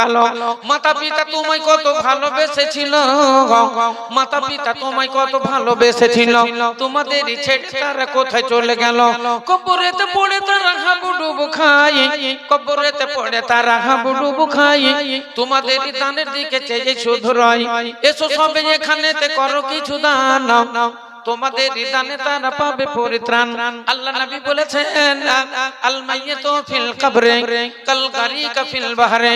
কালো। মাতা পিতা তোমায় কত ভালোবেসেছিল। মাতা পিতা তোমায় কত ভালোবেসেছিল। তোমাদের ছেড়ে তারা কোথায় চলে গেল? কবরেতে পড়ে তারা হাবুডুবু খাই কবরেতে পড়ে তারা হাবুডুবু খাই তোমাদের দানের দিকে চেয়ে শুধু রয়। এসো সবে এখানেতে করো কিছু দান। তোমাদের তারা পাবে পরিত্রাণ। আল্লাহ নবী বলেছেন আল মাইয়াতু ফিল কবরে কাল গারিকা ফিল বাহরে।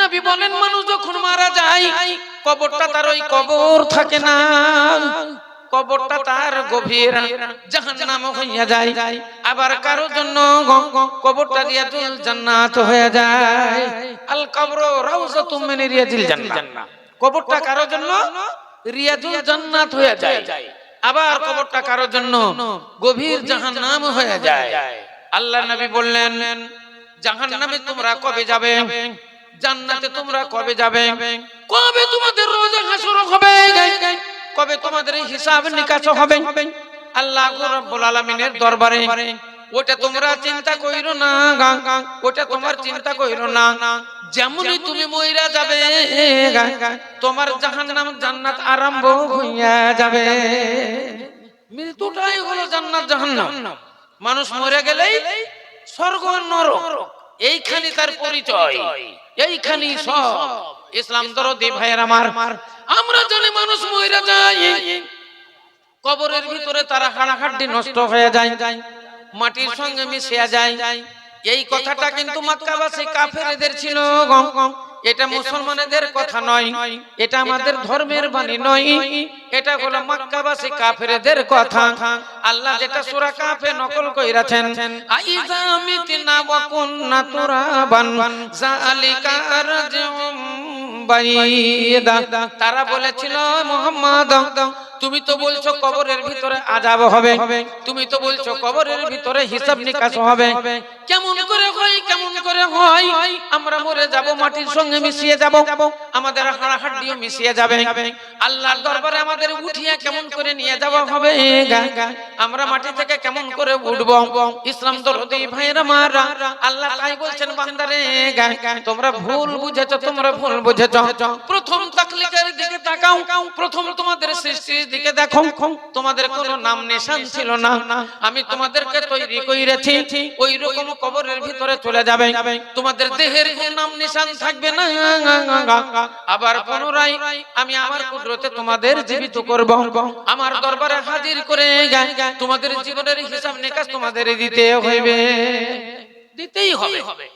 নবী বলেন মানুষ যখন মারা যায় কবরটা তার ওই কবর থাকে না। কবরটা তার গভীর জাহান্নাম হইয়া যায়। আবার কারোর জন্য কবরটা রিয়াজুল জান্নাত হয়ে যায়। আল কবর রাউজাতুম মিন রিয়াজিল জান্নাত কবরটা কারোর জন্য রিয়াজুল জান্নাত হয়ে যায়। আবার কবরটা কারোর জন্য গভীর জাহান নাম হয়ে যায়। আল্লাহ নবী বললেন জাহান নামে তোমরা কবে যাবে? জান্নাতে তোমরা কবে যাবে? কবে তোমাদের রোজা হাসর হবে? কবে তোমাদের হিসাব নিকাশ হবে? আল্লাহ রাব্বুল আলামিনের দরবারে। ওটা তোমরা চিন্তা কইরো না ওটা তোমার চিন্তা কইরো না। যেমনই তুমি মইরা যাবে তোমার জাহান্নাম জান্নাত আরম্ভ হইয়া যাবে। মৃত্যুটাই হলো জান্নাত জাহান্নাম। মানুষ মরে গেলেই স্বর্গ নরক। এইখানে তার পরিচয়। এইখানে সব। ইসলাম দরদি ভাইয়ের আমার। আমরা। জানি মানুষ মরে যায়। কবরের ভিতরে তারা হাড়াহাড্ডি নষ্ট হয়ে যায়। মাটির সঙ্গে মিশিয়া যায়। এই কথাটা কিন্তু মক্কাবাসী কাফেরদের ছিল এটা মুসলমানদের কথা নয়। এটা আমাদের ধর্মের বাণী নয়। এটা হলো মক্কাবাসী কাফেরদের কথা। আল্লাহ যেটা সূরা কাফে নকল কইরাছেন আইযা মিতনা ওয়া কুননা তুরাবান যালিকা রাজউম বাইদা। তারা বলেছিল মোহাম্মদ তুমি তো বলছো কবরের ভিতরে আজাব হবে। তুমি তো বলছো কবরের ভিতরে হিসাব নিকাশ হবে। কেমন করে হয় কেমন করে হয় আমরা মরে যাব মাটির সঙ্গে মিশিয়ে যাব। আমাদের হাড় হাড্ডিও মিশিয়ে যাবে। আল্লাহর দরবারে আমাদের উঠিয়ে কেমন করে নিয়ে যাওয়া হবে আমরা মাটি থেকে কেমন করে উঠব। ইসলাম দরদি ভাইরা মারা। আল্লাহ তাই বলছেন বান্দারে তোমরা ভুল বুঝেছ তোমরা ভুল বুঝেছ। প্রথম তাকলিকের দিকে তাকাও প্রথম তোমাদের সৃষ্টির দিকে দেখো, তোমাদের কোনো নাম নিশান ছিল না। আমি তোমাদেরকে তৈরি কইরেছি ওই রকম কবরের ভিতরে চলে যাবে। তোমাদের দেহের কোনো নাম নিশান থাকবে না। আবার পুনরায় আমি আমার কুদরতে তোমাদের জীবিত করব। আমার দরবারে হাজির করে তোমাদের জীবনের হিসাব নিকাশ তোমাদের দিতে হইবে। দিতেই হবে।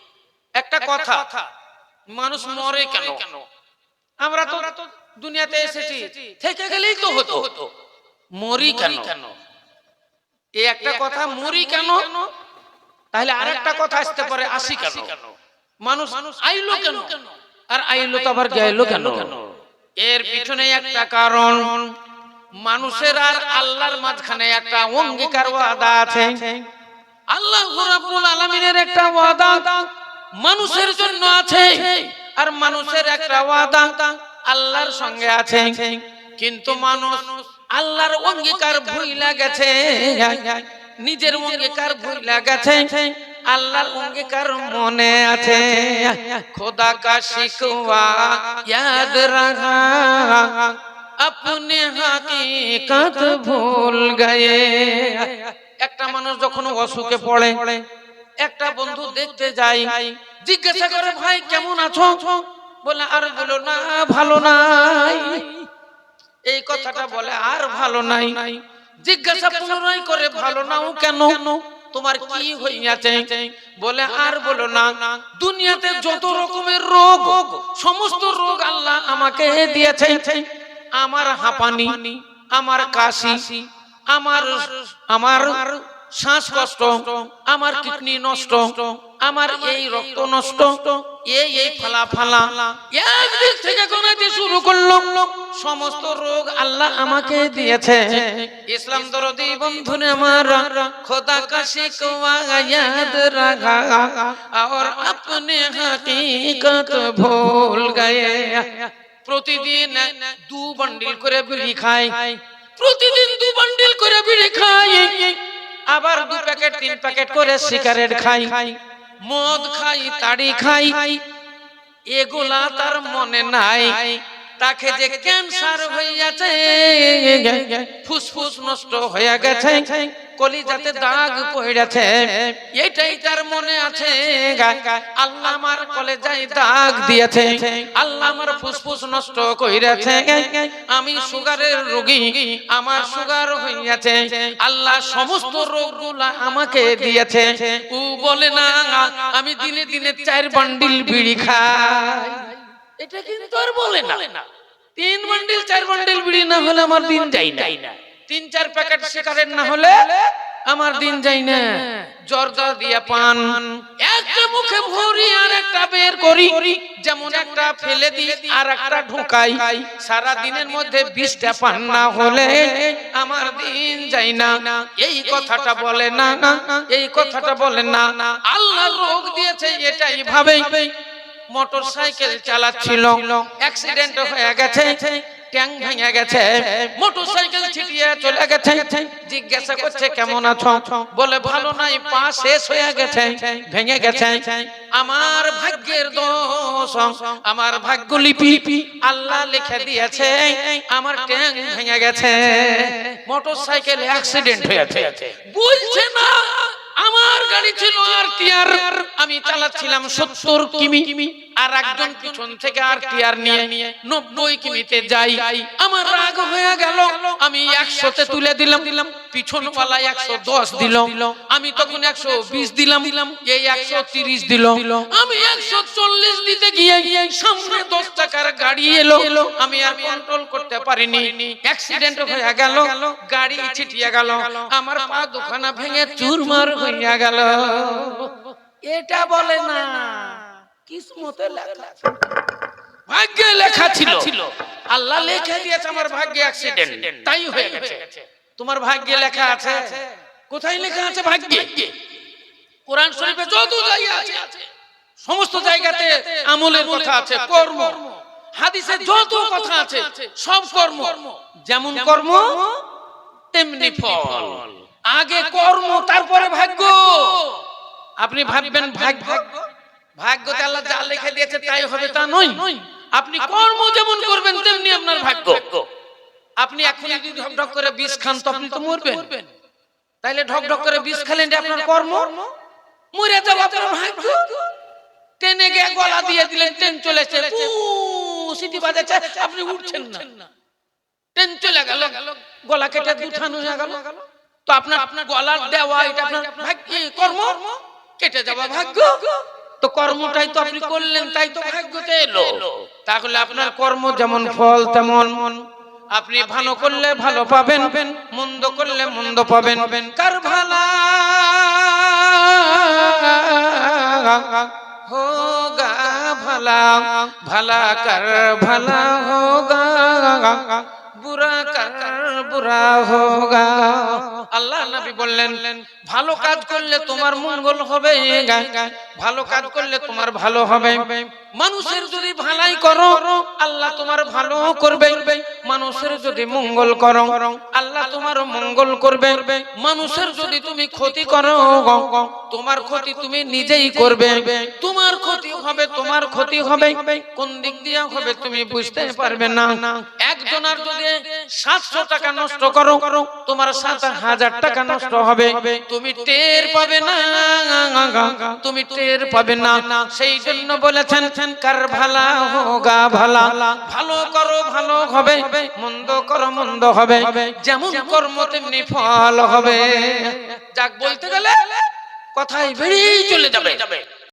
একটা কথা, মানুষ মরে কেন? আমরা তো দুনিয়াতে এসেছি। থেকে গেলেই তো হতো। হতো। মরি কেন? এই একটা কথা মরি কেন? তাহলে আর একটা কথা আসতে পারে আসি কেন? মানুষ আইলো কেন? আর আইলো তো আবার গেলো কেন? এর পিছনে একটা কারণ। মানুষের আর আল্লাহর মাঝখানে একটা অঙ্গীকার ওয়াদা আছে। আল্লাহ রাব্বুল আলামিনের একটা ওয়াদা মানুষের জন্য আছে। আর মানুষের একটা ওয়াদা। আল্লাহর সঙ্গে আছে, কিন্তু মানুষ আল্লাহর অঙ্গীকার ভুইলা গেছে। নিজের অঙ্গীকার ভুইলা গেছে, আল্লাহর অঙ্গীকার মনে আছে। খোদা কা শিকওয়া ইয়াদ রাখা, আপনি হাকিকত ভুল গয়ে। একটা মানুষ যখন অসুখে পড়ে, একটা বন্ধু দেখতে যায়, জিজ্ঞাসা করে, ভাই, কেমন আছো? বলে, আর বলো না, ভালো নাই। এই কথাটা বলে, আর ভালো নাই। জিজ্ঞাসা পুনরায় করে, ভালো নাও কেন? তোমার কি হইয়াছে? বলে, আর বলো না, দুনিয়াতে যত রকমের রোগ, সমস্ত রোগ আল্লাহ আমাকে দিয়েছে। আমার হাঁপানি, আমার কাশি, আমার আমার শ্বাসকষ্ট, আমার কিডনি নষ্ট আমার এই রক্ত নষ্ট এই এই ফালা ফালা একদিক থেকে গোনাতে শুরু করলাম সমস্ত রোগ আল্লাহ আমাকে দিয়েছে। ইসলাম দরদি বন্ধুনে আমার খোদা কাশি কুয়া ইয়াদ রাখা। আর আপনি হাকিকত ভুল গায়ে। প্রতিদিন দু বান্ডিল করে বিড়ি খাই। প্রতিদিন দু বান্ডিল করে বিড়ি খাই। আবার দু প্যাকেট তিন প্যাকেট করে সিগারেট খাই। মদ খাই তাড়ি খাই এগুলা তার মনে নাই। তাকে যে ক্যান্সার হইয়াছে ফুসফুস নষ্ট হয়ে গেছে কলিজাতে দাগ পড়েছে। এটাই তার মনে আছে আল্লাহ আমার কলেজায় দাগ দিয়েছে আল্লাহ আমার ফুসফুস নষ্ট কইরাছে আমি সুগারের রোগী আমার সুগার হইয়াছে। আল্লাহ সমস্ত রোগগুলা আমাকে দিয়েছে। ও বলে না আমি দিনে দিনে চার বান্ডিল বিড়ি খাই। এটা কিন্তু আর বলে না। তিন বান্ডিল চার বান্ডিল বিড়ি না হলে আমার দিন যাই না। তিন, চার প্যাকেট সিগারেট না হলে আমার দিন যাই না। জর্দা দিয়া পান। একটা মুখে ভরি আর একটা বের করি। যেমন একটা ফেলে দিই আর একটা ঢুকাই। সারা দিনের মধ্যে বিশটা পান না হলে আমার দিন যাই না। এই কথাটা বলে না, এই কথাটা বলে না। আল্লাহ রোগ দিয়েছে, এটাই ভাবে। মোটর সাইকেল চালাচ্ছিল। অ্যাক্সিডেন্ট হয়ে গেছে। ট্যাং ভেঙে গেছে। মোটর সাইকেল ছিটিয়ে চলে গেছে। জিজ্ঞাসা করছে কেমন আছো? বলে ভালো নাই পা শেষ হয়ে গেছে। ভেঙে গেছে। আমার ভাগ্যের দোষ। আমার ভাগ্য লিপি। আল্লাহ লিখে দিয়েছে। আমার ট্যাং ভেঙে গেছে। মোটর সাইকেল অ্যাক্সিডেন্ট হয়েছে। বলছে না? গাড়ি ছিল আর আমি চালাচ্ছিলাম সত্তর কিমি। আর একজন পিছন থেকে আর টিয়ার নিয়ে নব্বই কিমিতে যাই। আমার রাগ হয়ে গেল। আমি একশোতে তুলে দিলাম। দিলাম পিছন পালা একশো দশ দিল। আমি তখন একশো বিশ দিলাম। দিলাম এই একশো তিরিশ দিল। আমি একশো চল্লিশ দিতে গিয়ে সামনে দশ টাকার গাড়ি এলো। আমি আর কন্ট্রোল করতে পারিনি। অ্যাক্সিডেন্ট হয়ে গেল। গাড়ি ছিটিয়ে গেল। আমার পা দুখানা ভেঙে চুরমার হইয়া গেল। এটা বলে না। কিসমতে লেখা ভাগ্যে লেখা ছিল। আল্লাহ লেখা দিয়েছে আমার ভাগ্যে অ্যাক্সিডেন্ট তাই হয়ে গেছে। তোমার ভাগ্যে লেখা আছে। কোথায় লেখা আছে ভাগ্যে? কোরআন শরীফে যত জায়গা আছে। সমস্ত জায়গাতে আমলের কথা আছে কর্ম। হাদিসে যত কথা আছে সব কর্ম। যেমন কর্ম তেমনি ফল। আগে কর্ম তারপরে ভাগ্য। আপনি ভাববেন ভাগ্য? ভাগ্যতে আল্লাহ যা লিখে দিয়েছে তাই হবে তা নয়। আপনি কর্ম যেমন করবেন তেমনি আপনার ভাগ্য। আপনি এখন যদি ঢক ঢক করে বিষ খান তো আপনি তো মরবেন। তাইলে ঢক ঢক করে বিষ খেলেন আপনার কর্ম। মরে যাওয়া আপনার ভাগ্য। টেনে গিয়ে গলা দিয়ে দিলেন ট্রেন চলেছে। সিটি বাজাচ্ছে আপনি উঠছেন না। ট্রেন চলে গেল গলা। কেটে দুঠানো হয়ে গেল। তো আপনার আপনার গলার দেওয়া এটা আপনার ভাগ্য কর্ম। কেটে যাওয়া ভাগ্য তো কর্মটাই তো আপনি করলেন, তাই তো ভাগ্যতে এলো। তাহলে আপনার কর্ম যেমন ফল, তেমন আপনি ভালো করলে ভালো পাবেন, মন্দ করলে মন্দ পাবেন। কার ভালা হোগা ভালা ভালা কার ভালা হোগা। বুরা বুরা হোগা। আল্লাহ নবী বললেন, ভালো কাজ করলে তোমার মঙ্গল হবে, ভালো কাজ করলে তোমার ভালো হবে। মানুষের যদি ভালাই করো, আল্লাহ তোমার ভালো করবে। মানুষের যদি মঙ্গল করো, আল্লাহ তোমার মঙ্গল করবে। মানুষের যদি তুমি ক্ষতি করো, তোমার ক্ষতি তুমি নিজেই করবে। তোমার ক্ষতি হবে, তোমার ক্ষতি হবে। কোন দিক দিয়ে হবে তুমি বুঝতে পারবে না। একজনের যদি সাতশো টাকা নষ্ট করো। তোমার সাত হাজার টাকা নষ্ট হবে। তুমি টের পাবে না। তুমি টের পাবে না। সেই জন্য বলেছেন, কার ভালা হোগা ভালা। ভালো করো, ভালো হবে। মন্দ করো, মন্দ হবে। যেমন কর্ম, তেমনি ফল হবে। যাক বলতে গেলে কথাই বেরিয়ে চলে যাবে।